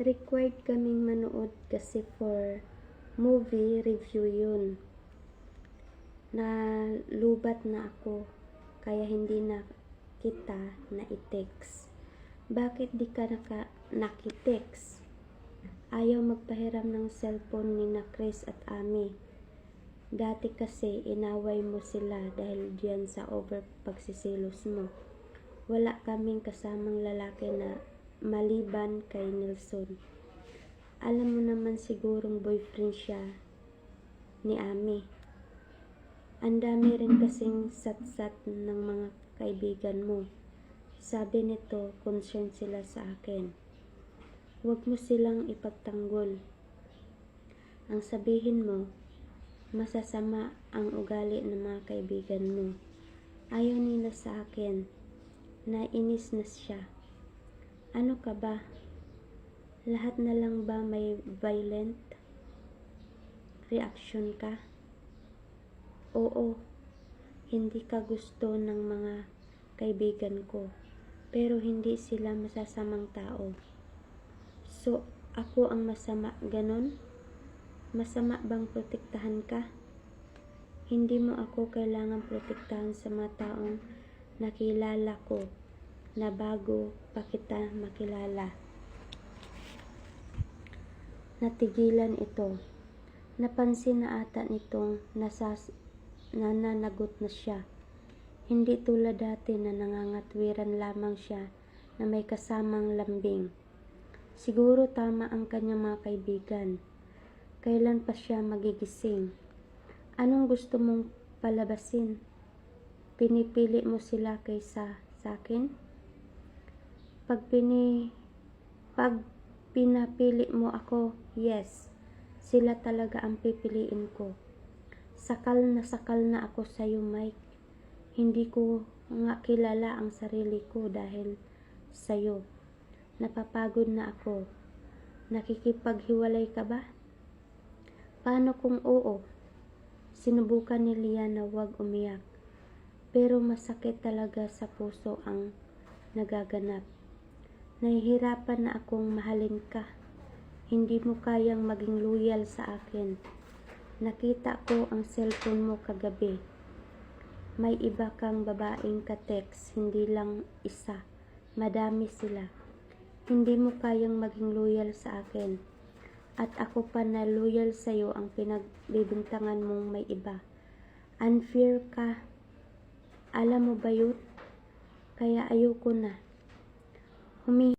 required kaming manood kasi for movie review yun. Na lubat na ako, kaya hindi na kita na i-text. Bakit di ka naka, nakitext? Ayaw magpahiram ng cellphone ni na Chris at Ami. Dati kasi inaway mo sila dahil diyan sa over pagsisilos mo. Wala kaming kasamang lalaki na maliban kay Nelson. Alam mo naman sigurong boyfriend siya ni Ami. Ang dami rin kasing sat-sat ng mga kaibigan mo. Sabi nito, concerned sila sa akin. Huwag mo silang ipagtanggol. Ang sabihin mo, masasama ang ugali ng mga kaibigan mo. Ayaw nila sa akin. Nainis na siya. Ano ka ba? Lahat na lang ba may violent reaction ka? Oo, hindi ka gusto ng mga kaibigan ko, pero hindi sila masasamang tao. So, ako ang masama, ganon? Masama bang protektahan ka? Hindi mo ako kailangan protektahan sa mga taong nakilala ko na bago pa kita makilala. Natigilan ito. Napansin na ata nitong nasas nananagot na siya. Hindi tulad dati na nangangatwiran lamang siya na may kasamang lambing. Siguro tama ang kanyang mga kaibigan. Kailan pa siya magigising? Anong gusto mong palabasin? Pinipili mo sila kaysa sa akin? Pag pini pag pinapili mo ako, yes, sila talaga ang pipiliin ko. Sakal na sakal na ako sa iyo, Mike. Hindi ko nga kilala ang sarili ko dahil sa iyo. Napapagod na ako. Nakikipaghiwalay ka ba? Paano kung oo? Sinubukan ni Lian na huwag umiyak. Pero masakit talaga sa puso ang nagaganap. Nahihirapan na akong mahalin ka. Hindi mo kayang maging loyal sa akin. Nakita ko ang cellphone mo kagabi. May iba kang babaeng ka-text, hindi lang isa. Madami sila. Hindi mo kayang maging loyal sa akin. At ako pa na loyal sa'yo ang pinagbibintangan mong may iba. Unfair ka. Alam mo ba yun? Kaya ayoko na. me.